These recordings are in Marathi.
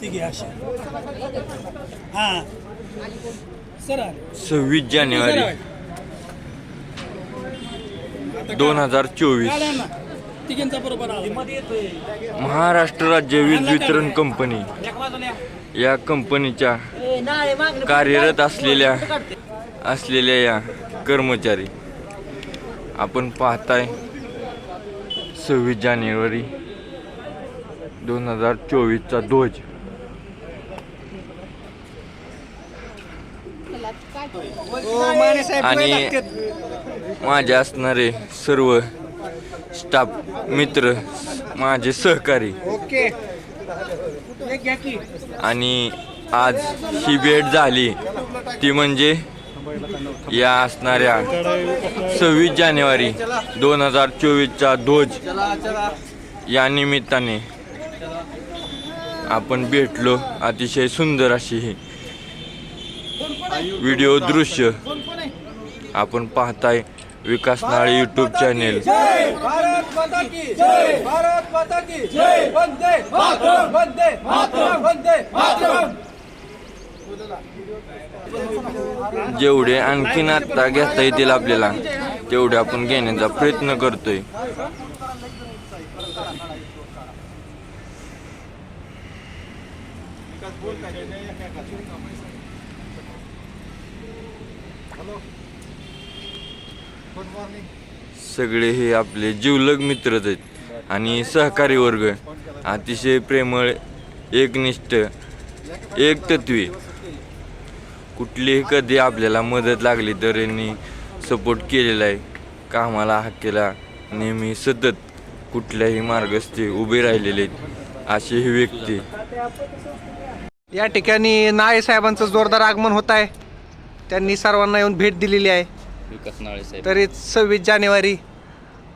तिघे हां. सर सव्वीस जानेवारी. दोन हजार चोवीस. आला ना? तिघांचा बरोबर आला. महाराष्ट्र राज्य वीज वितरण कंपनी. या. कंपनीच्या कार्यरत असलेल्या असलेल्या या कर्मचारी. आपण पाहताय सव्वीस जानेवारी दोन हजार चोवीसचा ध्वज. आणि माझे असणारे सर्व स्टाफ मित्र माझे सहकारी. आणि आज ही भेट झाली. ती म्हणजे या असणाऱ्या सव्वीस जानेवारी दोन हजार चोवीसचा ध्वज. या निमित्ताने आपण भेटलो. अतिशय सुंदर अशी ही व्हिडिओ दृश्य आपण पाहताय विकास नाळे यूट्यूब चॅनेल जेवढे आणखीन आता घेता येतील आपल्याला तेवढे आपण घेण्याचा प्रयत्न करतोय. सगळे हे आपले जीवलग मित्रच आहेत आणि सहकारी वर्ग. अतिशय प्रेमळ एकनिष्ठ एक तत्वी कुठलीही कधी आपल्याला मदत लागली तर यांनी सपोर्ट केलेला आहे. कामाला हाकेला नेहमी सतत कुठल्याही मार्गस्थी उभे राहिलेले आहेत अशी ही व्यक्ती. या ठिकाणी नाळे साहेबांचं जोरदार आगमन होत आहे. त्यांनी सर्वांना येऊन भेट दिलेली आहे. विकास नाळे साहेब. तरी सव्वीस जानेवारी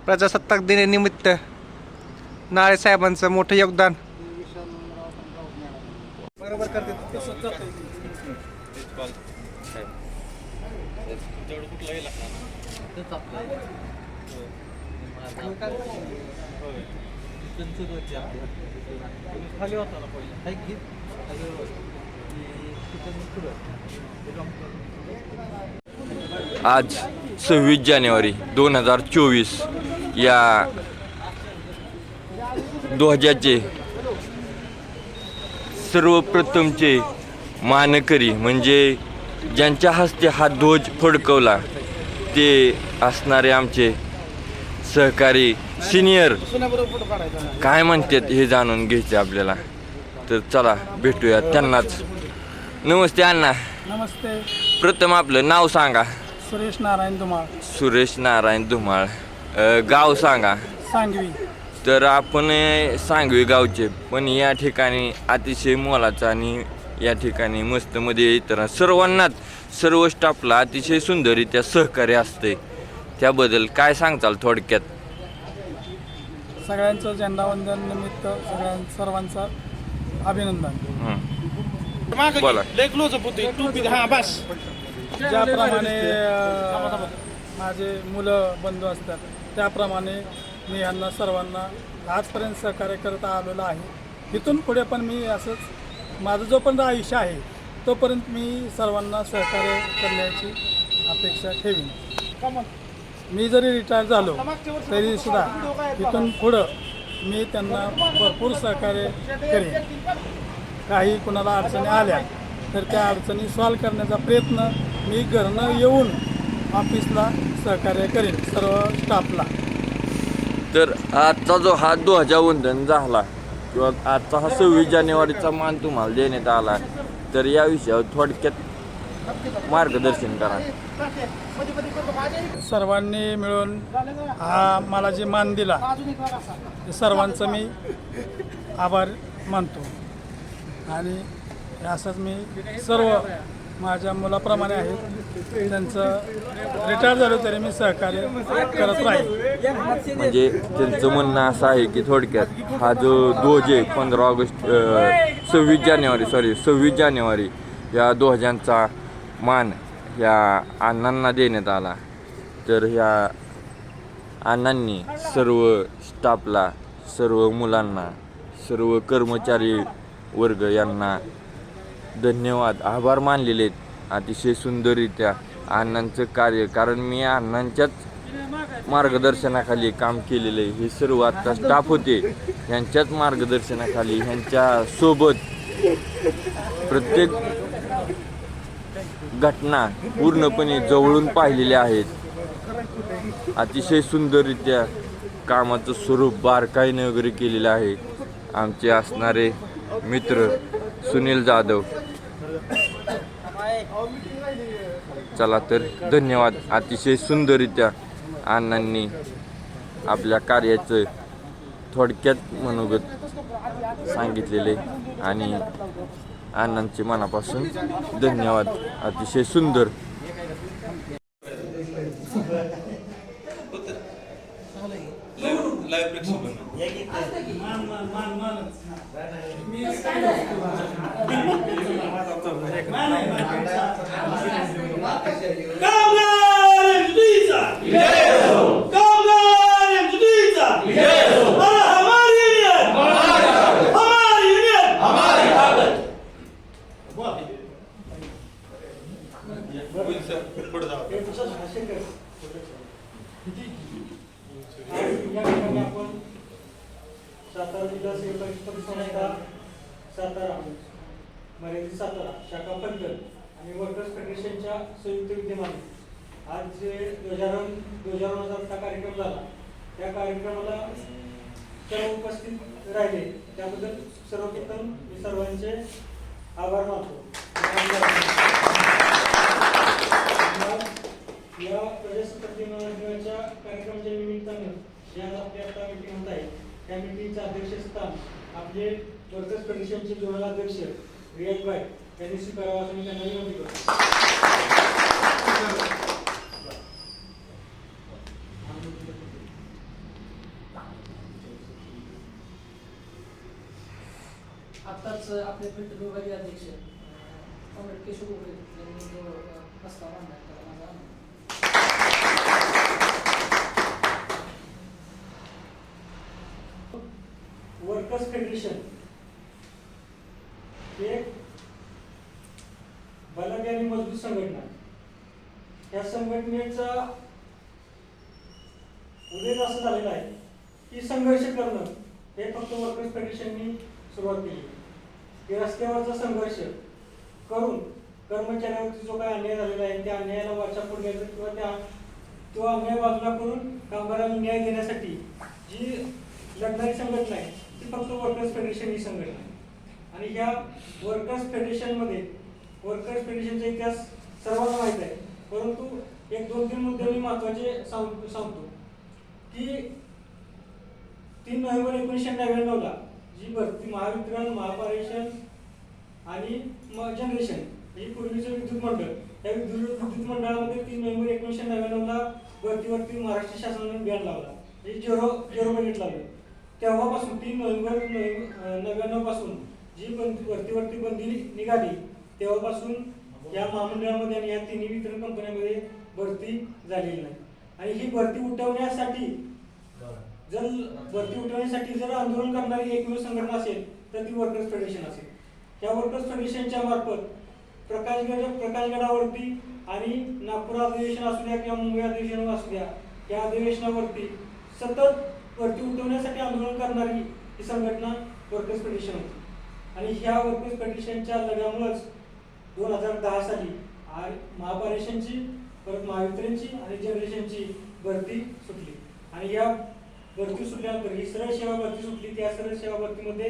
प्रजासत्ताक दिनानिमित्त नाळे साहेबांचं मोठं योगदान. आज सव्वीस जानेवारी दोन हजार चोवीस या ध्वजाचे सर्वप्रथमचे मानकरी म्हणजे ज्यांच्या हस्ते हा ध्वज फडकवला ते असणारे आमचे सहकारी सिनियर. काय म्हणतात हे जाणून घ्यायचे आपल्याला? तर चला भेटूया त्यांनाच. नमस्ते अण्णा. नमस्ते. प्रथम आपलं नाव सांगा. सुरेश नारायण धुमाळ. सुरेश नारायण धुमाळ. अ, गाव सांगा. सांगवी. तर आपण अ, सांगवी गावचे. पण या ठिकाणी अतिशय मोलाचं आणि या ठिकाणी मस्तमध्ये इतर सर्वांनाच सर्व स्टाफला अतिशय सुंदररित्या सहकार्य असते त्याबद्दल काय सांगताल थोडक्यात? सगळ्यांचं झेंडावंदन निमित्त सगळ्यां सर्वांचं अभिनंदन. हं. बोला. ज्याप्रमाणे अं, माझे मुलं बंधू असतात त्याप्रमाणे मी यांना सर्वांना आजपर्यंत सहकार्य करत आलेलो आहे. इथून पुढे पण मी असंच माझं जोपर्यंत आयुष्य आहे तोपर्यंत मी सर्वांना सहकार्य करण्याची अपेक्षा ठेवीन. मी जरी रिटायर झालो तरी सुद्धा इथून पुढं मी त्यांना भरपूर सहकार्य करेन. काही कुणाला अडचणी आल्या तर त्या अडचणी सॉल्व करण्याचा प्रयत्न मी घरनं येऊन ऑफिसला सहकार्य करेन सर्व स्टाफला तर आजचा जो हा ध्वजावंदन झाला किंवा आजचा हा सव्वीस जानेवारीचा मान तुम्हाला देण्यात आला तर या विषयावर थोडक्यात मार्गदर्शन करा. सर्वांनी मिळून हा मला जे मान दिला सर्वांचं मी आभार मानतो. आणि असंच मी सर्व माझ्या मुलाप्रमाणे आहे. त्यांचं रिटायर झालं तरी मी सहकार्य करत राहील. म्हणजे त्यांचं म्हणणं असं आहे की थोडक्यात हा जो ध्वज आहे पंधरा ऑगस्ट सव्वीस जानेवारी सॉरी सव्वीस जानेवारी या ध्वजांचा मान ह्या अण्णांना देण्यात आला. तर ह्या अण्णांनी सर्व स्टाफला सर्व मुलांना सर्व कर्मचारी वर्ग यांना धन्यवाद. आभार मानलेले आहेत. अतिशय सुंदररित्या अण्णांचं कार्य. कारण मी अण्णांच्याच मार्गदर्शनाखाली काम केलेलं आहे. हे सर्व आत्ता स्टाफ होते. ह्यांच्याच मार्गदर्शनाखाली ह्यांच्या सोबत प्रत्येक घटना पूर्णपणे जवळून पाहिलेल्या आहेत. अतिशय सुंदररित्या कामाचं स्वरूप बारकाईने वगैरे केलेलं आहे. आमचे असणारे मित्र सुनील जाधव. चला तर धन्यवाद अतिशय सुंदररित्या अण्णांनी आपल्या कार्याचं थोडक्यात मनोगत सांगितलेले आणि अण्णांचे मनापासून धन्यवाद. अतिशय सुंदर सातारा जिल्हा सेवा संस्था सातारा मर्यादित सातारा शाखा पंचल आणि वर्कर्स फेडरेशनच्या संयुक्त विद्यमाने आज जे ध्वजारोहण ध्वजारोहणाचा कार्यक्रम झाला त्या कार्यक्रमाला सर्व उपस्थित राहिले. त्याबद्दल सर्वप्रथम मी सर्वांचे आभार मानतो. या प्रजासत्ताक दिनाच्या कार्यक्रमाच्या निमित्तानं ज्या आपली आता मीटिंग होत आहे त्या मीटिंगचं अध्यक्षस्थान आपले वर्कर्स फेडरेशनचे जोनल अध्यक्ष रियाज भाई यांनी स्वीकारावा असं मी त्यांना विनंती करतो. आत्ताच आपले पेट्रोल विभागीय अध्यक्ष कॉम्रेड केशव गोखले यांनी वर्कर्स फेडरेशन हे एक आणि मजबूत संघटना. या संघटनेचा उदय असा झालेला आहे की संघर्ष करणं हे फक्त वर्कर्स फेडरेशननी सुरुवात केली. की रस्त्यावरचा संघर्ष करून कर्मचाऱ्यावरती जो काही अन्याय झालेला आहे त्या अन्यायाला वाचा फोडण्याचं किंवा त्या तो अन्याय बाजूला करून कामगारांना न्याय देण्यासाठी जी लढणारी संघटना आहे ती फक्त वर्कर्स फेडरेशन ही संघटना आहे. आणि ह्या वर्कर्स फेडरेशनमध्ये वर्कर्स फेडरेशनचा इतिहास सर्वांना माहीत आहे. परंतु एक दोन तीन मुद्दे मी महत्त्वाचे सांग सांगतो. की तीन नोव्हेंबर एकोणीसशे नव्याण्णवला जी भरती महावितरण महापारेषण आणि जनरेशन ही पूर्वीचं विद्युत मंडळ. या विद्युत विद्युत मंडळामध्ये तीन नोव्हेंबर एकोणीसशे नव्याण्णवला भरतीवरती महाराष्ट्र शासनाने बॅन लावला. म्हणजे झिरो झिरो बजेट लावलं तेव्हापासून तीन नोव्हेंबर नव्याण्णवपासून जी बंदी भरतीवरती बंदी निघाली तेव्हापासून या महामंडळामध्ये आणि या तिन्ही वितरण कंपन्यांमध्ये भरती झालेली नाही. आणि ही भरती उठवण्यासाठी जर भरती उठवण्यासाठी जर आंदोलन करणारी एकमेव संघटना असेल तर ती वर्कर्स फेडरेशन असेल. त्या वर्कर्स फेडरेशनच्या मार्फत प्रकाशगड प्रकाशगडावरती आणि नागपूर अधिवेशन असू द्या किंवा मुंबई अधिवेशन असू द्या या अधिवेशनावरती सतत वरती उठवण्यासाठी आंदोलन करणारी ही संघटना वर्कर्स फेडरेशन होती. आणि ह्या वर्कर्स फेडरेशनच्या लढ्यामुळेच दोन हजार दहा साली आ- महापारेषणची परत महावितरणची आणि जनरेशनची भरती सुटली. आणि या भरती सुटल्यानंतर ही सरळ सेवा भरती सुटली त्या सरळ सेवा भरतीमध्ये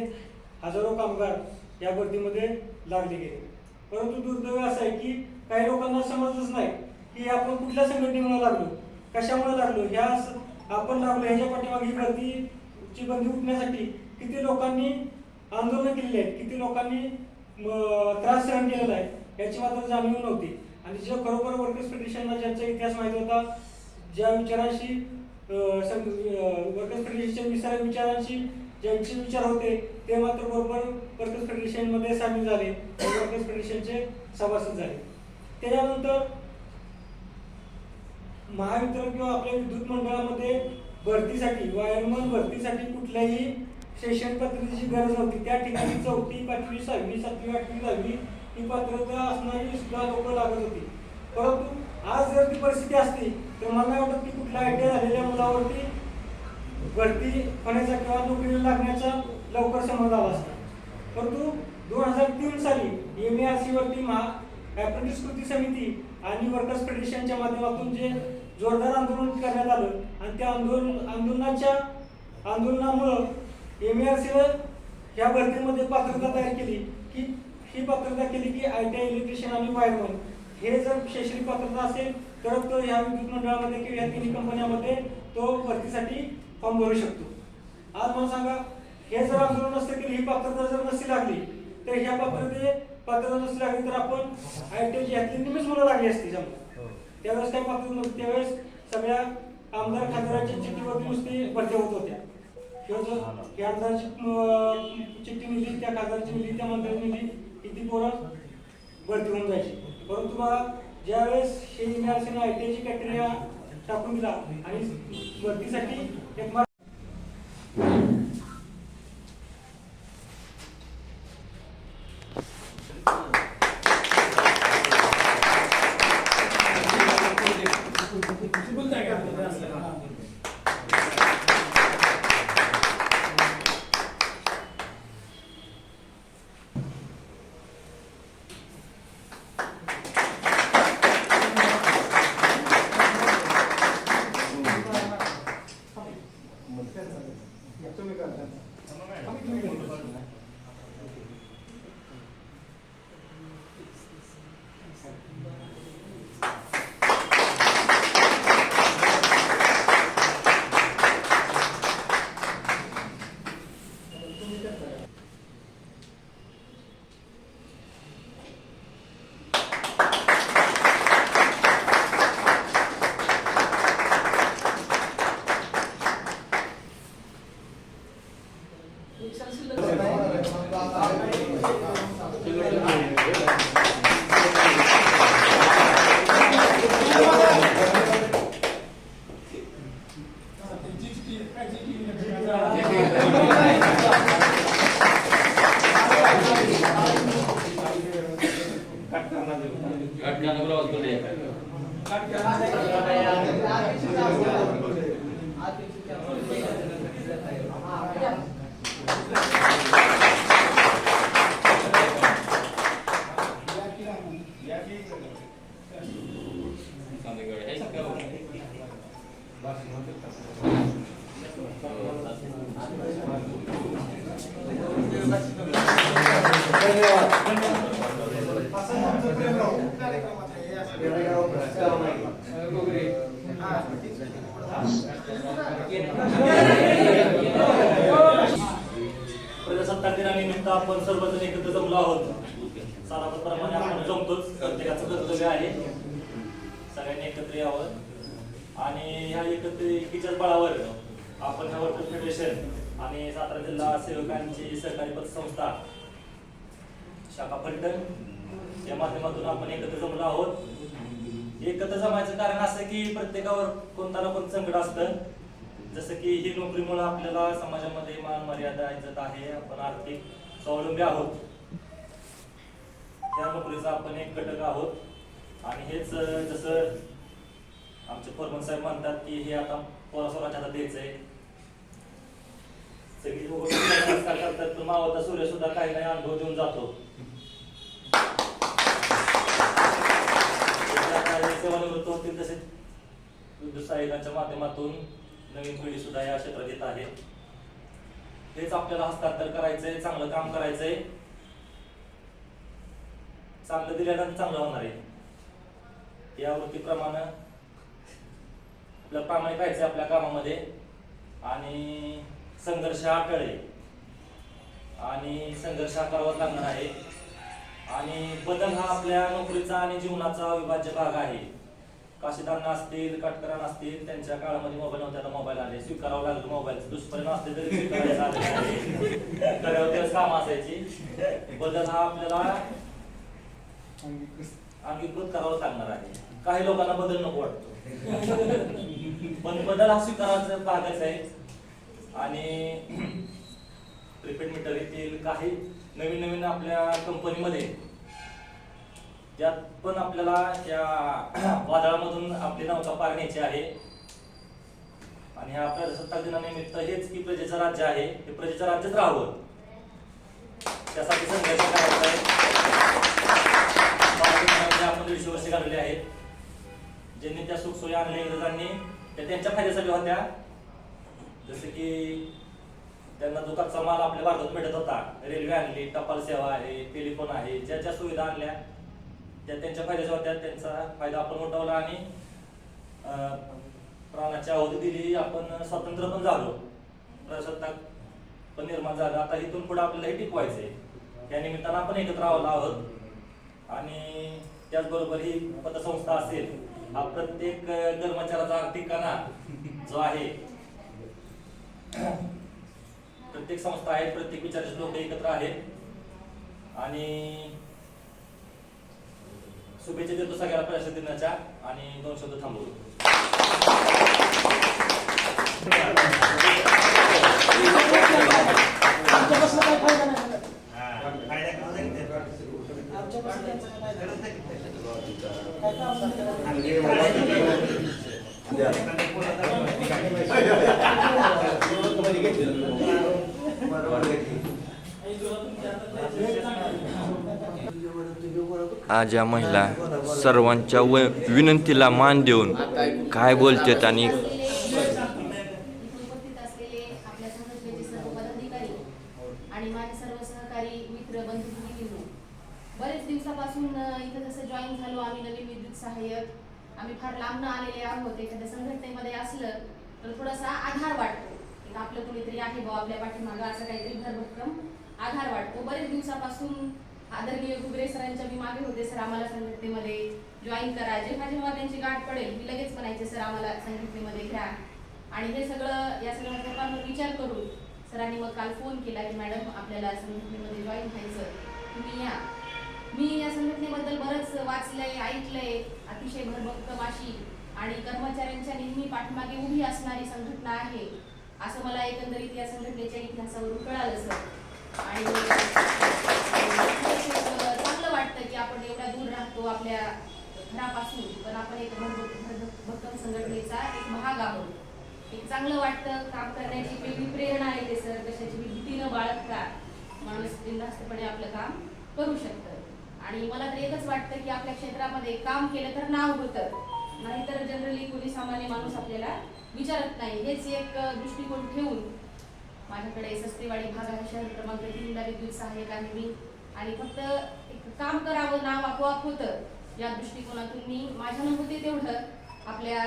हजारो कामगार या भरतीमध्ये लागले गेले. परंतु दुर्दैव असं आहे की काही लोकांना समजच नाही की आपण कुठल्या संघटनेमुळे लागलो? कशामुळे लागलो? ह्या स- आपण लागलो ह्याच्या पाठीमागे ही बंदी उठण्यासाठी किती लोकांनी आंदोलन केलेली आहेत? किती लोकांनी त्रास सहन केलेला आहे? याची मात्र जाणीव नव्हती. आणि जे खरोखर वर्कर्स फेडरेशनला ज्यांचा इतिहास माहीत होता ज्या विचारांशी वर्कर्स फेडरेशनच्या विचारांशी ज्यांचे विचार होते ते मात्र बरोबर वर्कर्स फेडरेशनमध्ये सामील झाले वर्कर्स फेडरेशनचे सभासद झाले. त्याच्यानंतर महावितरण किंवा आपल्या विद्युत मंडळामध्ये भरतीसाठी वायरमन भरतीसाठी कुठल्याही शैक्षणिक पद्धतीची गरज होती त्या ठिकाणी चौथी पाचवी सहावी सातवी आठवी दहावी ही पात्रता असणारी सुद्धा लोक लागत होती. परंतु आज जर ती परिस्थिती असती तर मला वाटत की कुठल्या आयडिया झालेल्या मुलावरती भरती होण्याचा किंवा नोकरीला लागण्याचा लवकर समज आला असता. परंतु दोन हजार तीन साली एम ए आर सीवरती महा अप्रेंटिस कृती समिती आणि वर्कर्स फेडरेशनच्या माध्यमातून जे जोरदार आंदोलन करण्यात आलं आणि त्या आंदोलन आंदोलनाच्या आंदोलनामुळं एम ए आर सीवर ह्या भरतीमध्ये पात्रता तयार केली की ही पात्रता केली की आय टी आय इलेक्ट्रिशियन आणि वायरमन हे जर शैक्षणिक पात्रता असेल तर तो ह्या विद्युत मंडळामध्ये किंवा या तिन्ही कंपन्यामध्ये तो भरतीसाठी फॉर्म भरू शकतो. आज मला सांगा हे जर आंदोलन नसतं केली ही पात्रता जर नसती लागली तर ह्या पात्रते पात्रता नसती लागली तर आपण आय टी यातली निमिष मुलं लागली असती समजा त्यावेळेस काय पात्रता नव्हती? त्यावेळेस सगळ्या आमदार खासदारांच्या चिठ्ठीवरती नुसती भरती होत होत्या. किंवा ही आमदारची चिठ्ठी निघली त्या खासदारची निघली त्या मंत्र्याची निघली किती पोरं भरती होऊन जायची. परंतु बघा ज्यावेळेस हे इमारतीने आय टी आयची क्रायटेरिया टाकून दिला आणि भरतीसाठी एक सहकारी पतसंस्था शाखा पर्यटन या माध्यमातून आपण एकत्र जमलो आहोत. एकत्र जमायचं कारण असं की प्रत्येकावर कोणता ना कोणतं संकट असतं. जसं की ही नोकरीमुळे आपल्याला समाजामध्ये मान मर्यादा इज्जत आहे. आपण आर्थिक स्वावलंबी आहोत. त्या नोकरीचा आपण एक घटक आहोत. आणि हेच जसं आमचे फोरमन साहेब म्हणतात की हे आता पोरासोराच्या हातात आहे सगळी लोकं नमस्कार करतात पण मावळता सूर्य सुद्धा काही नाही अनुभव देऊन जातो. जसे आता हे सेवानिवृत्त होतील तसेच. विद्युत सहाय्यकांच्या माध्यमातून नवीन पिढी सुद्धा या क्षेत्रात येत आहे. हेच आपल्याला हस्तांतर करायचंय चांगलं काम करायचंय. चांगलं दिल्यानंतर चांगलं होणार आहे. या वृत्तीप्रमाणे आपल्याला प्रामाणिक राहायचंय आपल्या कामामध्ये. आणि संघर्ष हा आणि संघर्ष हा लागणार आहे. आणि बदल हा आपल्या नोकरीचा आणि जीवनाचा अविभाज्य भाग आहे. काशीदांना असतील काटकरांना असतील त्यांच्या काळामध्ये मोबाईल नव्हते आता मोबाईल आले. स्वीकारावं लागलं मोबाईलचे दुष्परिणाम असले तरी स्वीकारायचं करावं काम असायची. बदल हा आपल्याला अंगीकृत करावं लागणार आहे. काही लोकांना बदल नको वाटतो. पण बदल हा स्वीकारायचा भागच आहे. आणि प्रिपेड मीटर येतील काही नवीन नवीन आपल्या कंपनीमध्ये त्यात पण आपल्याला त्या वादळामधून आपली नौका पार न्यायची आहे. आणि ह्या आपल्या सत्ता दिनानिमित्त हेच की प्रजेचं राज्य आहे हे प्रजेचं राज्यच राहावं. त्यासाठी संघर्ष करायचा आहे. आपण दीडशे वर्ष घालवले आहेत. ज्यांनी त्या सुखसोयी आणल्या इंग्रजांनी त्या त्यांच्या फायद्यासाठी होत्या. जसं की त्यांना जो कच्चा माल आपल्या भारतात भेटत होता रेल्वे आणली टपाल सेवा आहे टेलिफोन आहे ज्या ज्या सुविधा आणल्या त्या त्यांच्या फायद्याच्या होत्या त्यांचा फायदा आपण उठवला आणि अं, प्राणाची आहुती दिली आपण स्वतंत्र पण झालो. प्रजासत्ताक पण निर्माण झालं. आता इथून पुढे आपल्याला हे टिकवायचंय. त्या निमित्तानं आपण एकत्र आहोत आहोत. आणि त्याचबरोबर ही पतसंस्था असेल हा प्रत्येक कर्मचाऱ्याचा ठिकाणा जो आहे प्रत्येक संस्था आहे प्रत्येक विचाराचे लोक एकत्र आहेत. आणि शुभेच्छा देतो सगळ्याला प्रशासन दिनाच्या आणि दोन शब्द थांबवतो आमच्यापासून आज या महिला सर्वांच्या व विनंतीला मान देऊन काय बोलतात आणि आणि माझे सर्व सहकारी मित्र बंधू भगिनींनो बरेच दिवसापासून इथं जसं जॉईन झालो आम्ही नवीन विद्युत सहाय्यक. आम्ही फार लांबनं आलेले आहोत एखाद्या संघटनेमध्ये असलं तर थोडासा आधार वाटतो. एक आपलं कुणीतरी आहे बा आपल्या पाठीमागं असं काहीतरी भरभक्कम आधार वाटतो. बरेच दिवसापासून आदरणीय घुगरे सरांच्या मी मागे होते. सर आम्हाला संघटनेमध्ये जॉईन करा. जेव्हा जेव्हा त्यांची गाठ पडेल मी लगेच म्हणायचे सर आम्हाला संघटनेमध्ये घ्या. आणि हे सगळं या सगळ्या सर्वांवर विचार करून सरांनी मग काल फोन केला की मॅडम आपल्याला संघटनेमध्ये जॉईन व्हायचं तुम्ही या. मी या संघटनेबद्दल बरंच वाचलंय ऐकलंय अतिशय भरभक्कम अशी आणि कर्मचाऱ्यांच्या नेहमी पाठीमागे उभी असणारी संघटना आहे. असं मला एकंदरीत या संघटनेच्या इतिहासावरून कळालं सर. आणि चांगलं वाटतं की आपण एवढ्या दूर राहतो आपल्या घरापासून. पण आपण एक भक्कम संघटनेचा एक भाग आहोत. एक चांगलं वाटतं काम करण्याची वेगळी प्रेरणा येते सर. कशाची भीती न बाळगता माणूस बिनधास्तपणे आपलं काम करू शकतं. आणि मला तर एकच वाटतं की आपल्या क्षेत्रामध्ये काम केलं तर नाव होतं. नाहीतर जनरली कोणी सामान्य माणूस आपल्याला विचारत नाही. हेच एक दृष्टिकोन ठेवून माझ्याकडे सस्तेवाडी भाग आहे. शहर क्रमांक तीनला विद्युत सहाय्यक आहे मी. आणि फक्त एक काम करावं नाव आपोआप होतं या दृष्टिकोनातून मी माझ्या होते तेवढं आपल्या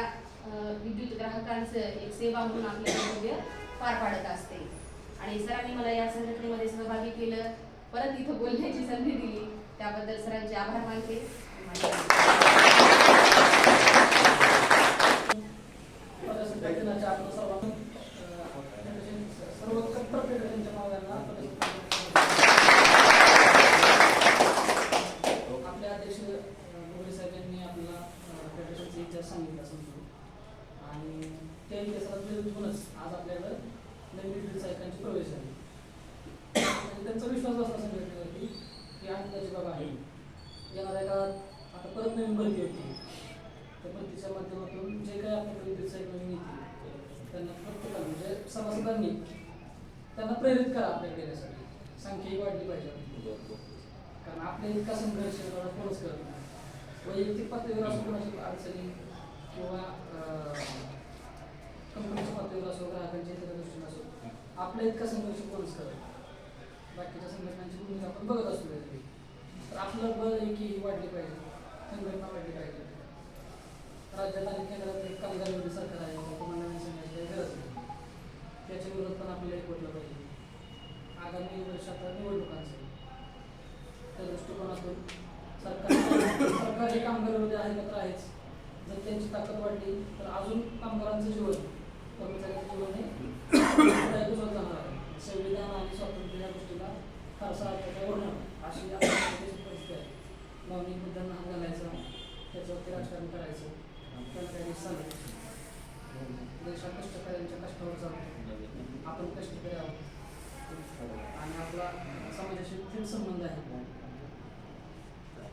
विद्युत ग्राहकांचं एक सेवा म्हणून आपलं कर्तव्य पार पाडत असते. आणि सरांनी मला या संघटनेमध्ये सहभागी केलं. परत इथं बोलण्याची संधी दिली. त्याबद्दल सरांचे आभार मानते प्रजासत्ताक दिनाच्या आपण सर्वांना अ, फेडरेशन- सर्व कट्टर फेडरेशनच्या मावळ्यांना प्रजासत्ताक आपल्या अध्यक्ष मोरे साहेब यांनी आपल्याला अ, फेडरेशनचा इतिहास सांगितला समजून आणि त्या इतिहासाला प्रेरितूनच आज आपल्याकडं नवीन विद्युत सायकांची प्रवेश आहे आणि त्यांचा विश्वास असला संघटनेवरती की आनंदाची बाब आहे येणाऱ्या काळात आता परत नवीन भरती होती त्या भरतीच्या माध्यमातून जे काही आपल्याकडे विद्युत साहेब नवीन येतील त्यांना प्रत्येकाला म्हणजे सभासदांनी त्यांना प्रेरित करा आपल्याकडे येण्यासाठी संख्याही वाढली पाहिजे आपली. कारण आपल्या इतका संघर्ष मला कोणच करत नाही. वैयक्तिक पातळीवर असो कोणाची अडचणी किंवा कंपनीच्या पातळीवर असो ग्राहकांच्या इतर दृष्टीने असो आपल्या इतका संघर्ष कोणच करत बाकीच्या संघटनांची भूमिका आपण बघत असतो कधी. तर आपलं बळ की वाढली पाहिजे संघटना वाढली पाहिजे. राज्यात आणि केंद्रात एक कामगार विरोधी सरकार आहे त्याचं मंडळाने सांगायची काही गरज नाही. त्याच्या विरोधात पण आपल्याला एकवटलं पाहिजे. आगामी वर्षात निवडणुकांचं. त्या दृष्टिकोनातून सरकार सरकार हे कामगार आहे मात्र आहेच. जर त्यांची ताकद वाढली तर अजून कामगारांचं जीवन कर्मचाऱ्यांचं जीवन हे दायक जाणार आहे. संविधान आणि स्वातंत्र्य या गोष्टीला फारसा होणार अशी परिस्थिती आहे. भावनिक मुद्द्यांना हात घालायचा त्याच्यावरती राजकारण करायचं. त्याला काही सांगायचं देशात कष्टकऱ्यांच्या कष्टावर चालतो आपण कष्टकरी आहोत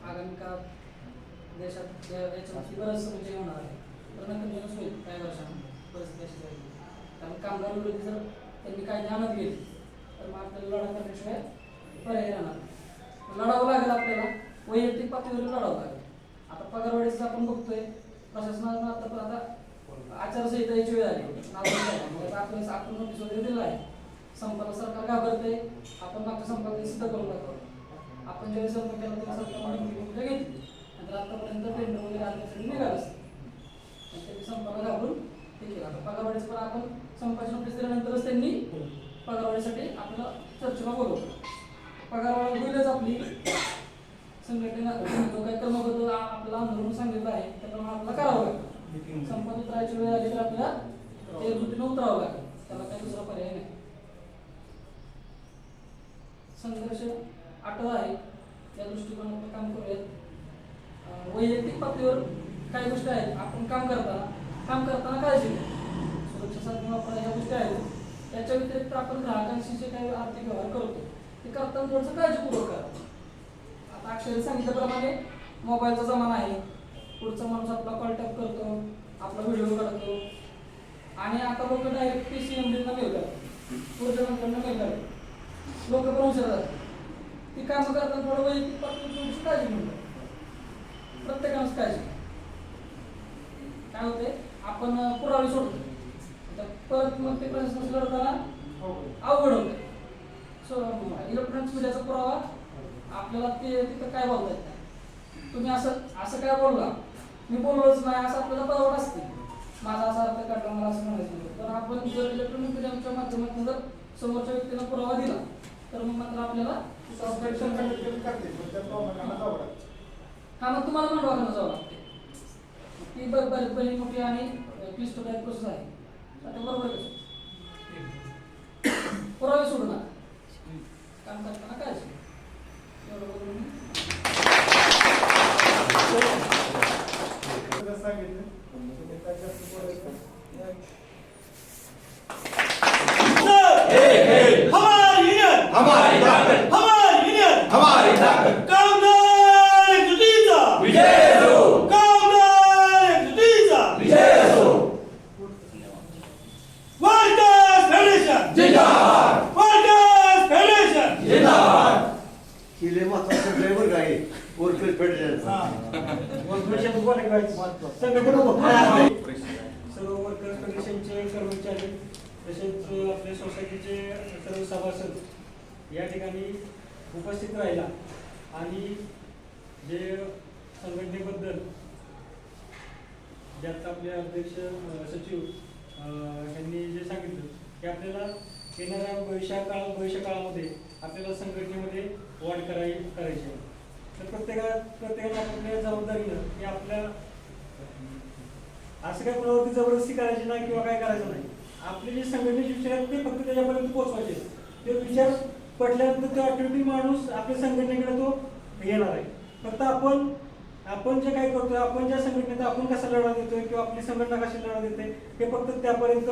काळात देशात या- याच्यावरती बरंच म्हणजे होणार आहे. तर कंटिन्यूस होईल काही वर्षांमध्ये परिस्थिती अशी राहील कारण कामगार विरोधी जर त्यांनी काही आणत घेत तर मग आपल्याला लढा करण्याशिवाय पर्याय राहणार लढावं लागेल आपल्याला. वैयक्तिक पातळीवर लढावं लागेल. आता पगारवाढीचं आपण बघतोय. प्रशासनानं आता पण आता आचारसंहिता याची वेळ आली आपण नोटीस वगैरे दिला आहे. संपाला सरकार घाबरते आपण मागच्या संपाला सिद्ध करून दाखवतो आपण ज्यावेळेस संप केला तेव्हा घेतली. नंतर आतापर्यंत टेंडर वगैरे आणण्यासाठी निघालं असतं. त्यांनी संपाला घाबरून हे केलं. आता पण आपण संपाची नोटीस दिल्यानंतरच त्यांनी पगारवाढीसाठी आपल्याला चर्चेला बोलवलं. पगारवाढ होईलच आपली. संघटनेला जो काही क्रमांक आपला आंदोलन सांगितलं आहे त्याप्रमाणे आपल्याला करावं लागेल संपात उतरायची वेळ आली तर आपल्याला ते एकजुटीनं उतरावं लागेल त्याला काही दुसरा पर्याय नाही. संघर्ष आटळ आहे. त्या दृष्टिकोनातून काम करूयात. वैयक्तिक पातळीवर काही गोष्टी आहेत. आपण काम करताना काम करताना काळजी घ्या. सुरक्षा साधन वापरा ह्या गोष्टी आहेत. त्याच्या व्यतिरिक्त आपण ग्राहकांशी जे काही आर्थिक व्यवहार करतो ते करताना थोडंसं काळजीपूर्वक करा. आता अक्षर सांगितल्याप्रमाणे मोबाईलचा जमाना आहे. पुढचा माणूस आपला कॉल टॅप करतो आपला व्हिडिओ काढतो. आणि आता लोक डायरेक्ट पी सी एम डीला मेल करतात पुढच्या मंत्र्यांना मेल करतात लोक पण हुशार जातात ती कामं करताना थोडं वैयक्तिक पातळीवर काळजी म्हणतात प्रत्येकानंच काळजी काय होते आपण पुरावे सोडतो तर परत मग ते प्रशासनाशी लढताना अवघड होते सो इलेक्ट्रॉनिक्स मीडियाचा पुरावा आपल्याला ते तिथं काय बोलता येत नाही. तुम्ही असं असं काय बोलला? मी बोललोच नाही असं आपल्याला बरोबर असते. माझा असा अर्थ काढला मला असं म्हणायचं तर आपण जर इलेक्ट्रॉनिक मीडियाच्या माध्यमातून जर समोरच्या व्यक्तीला पुरावा दिला तर मग मात्र आपल्याला सबस्क्रिप्शन हा मग तुम्हाला मांडवा करणं जावं लागते. ती बर बरीच पहिली मोठी आणि क्लिष्टदायक प्रोसेस आहे. आता बरोबर आहे का? पुरावे सोडू नका. काम करताना काळजी एवढं बोलून मी हमारी यूनियन हमारी ताकद हमारी यूनियन हमारी ताकद कामगार एकजुटीचा विजय असो कामगार एकजुटीचा विजय असो वर्कर्स फेडरेशन जिंदाबाद वर्कर्स फेडरेशन जिंदाबाद किले महत्वाचं ड्रायव्हर गाडी वर्कर्स फेडरेशनचा सर्व वर्कर्स फेडरेशनचे कर्मचारी तसेच आपल्या सोसायटीचे सर्व सभासद या ठिकाणी उपस्थित राहिला. आणि जे संघटनेबद्दल ज्यात आपले अध्यक्ष सचिव यांनी जे सांगितलं की आपल्याला येणाऱ्या भविष्या काळा भविष्य काळामध्ये आपल्याला संघटनेमध्ये वाढ कराय करायची आहे. तर प्रत्येका प्रत्येकाला आपल्या जबाबदारीनं की आपल्या असं काही प्रवृत्ती जबरदस्ती करायची नाही किंवा काय करायचं नाही. आपले जे संघटनेचे विचार आहेत ते फक्त त्याच्यापर्यंत पोहोचवायचे ते विचार पडल्यानंतर तो ऑटोमॅटिक माणूस आपल्या संघटनेकडे तो येणार आहे. फक्त आपण आपण जे काय करतोय आपण ज्या संघटनेत आपण कसा लढा देतोय किंवा आपली संघटना कशी लढा देते हे फक्त त्यापर्यंत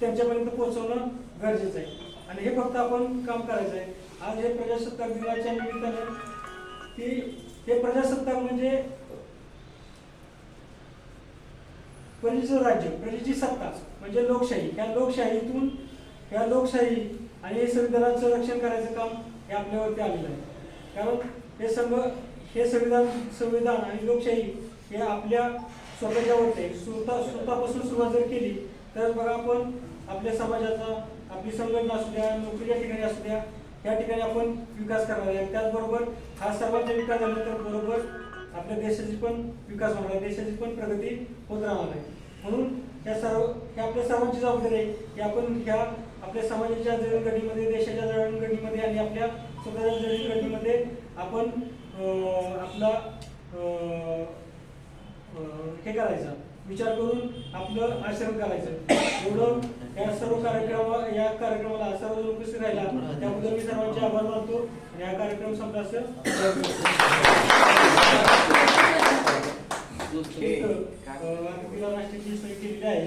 त्यांच्यापर्यंत पोहोचवणं गरजेचं आहे. आणि हे फक्त आपण काम करायचं आहे. आज हे प्रजासत्ताक दिनाच्या निमित्तानं की हे प्रजासत्ताक म्हणजे प्रजेचं राज्य प्रजेची सत्ता म्हणजे लोकशाही. ह्या लोकशाहीतून ह्या लोकशाही आणि हे संविधानाचं रक्षण करायचं काम हे आपल्यावरती आलेलं आहे. कारण हे संघ हे संविधान संविधान आणि लोकशाही हे आपल्या स्वतःच्या वरती स्वतः स्वतःपासून सुरुवात जर केली तर बघा आपण आपल्या समाजाचा आपली संघटना असू द्या नोकरीच्या ठिकाणी असू द्या या ठिकाणी आपण विकास करणार आहे. त्याचबरोबर हा सर्वांचा विकास झाला तर बरोबर आपल्या देशाची पण विकास होणार आहे. देशाची पण प्रगती होत राहणार आहे. म्हणून या सर्व हे आपल्या सर्वांची जबाबदारी आहे की आपण ह्या आपल्या समाजाच्या जडणघडीमध्ये देशाच्या जडणघडीमध्ये आणि आपल्या स्वतःच्या जडणघडीमध्ये आपण आपला हे करायचं. विचार करून आपलं आचरण करायचं. एवढं या सर्व कार्यक्रमा या कार्यक्रमाला सर्व उपस्थित राहिला त्याबद्दल मी सर्वांचे आभार मानतो आणि हा कार्यक्रम संपला असं अतिथीला नाश्त्याची सोय केलेली आहे.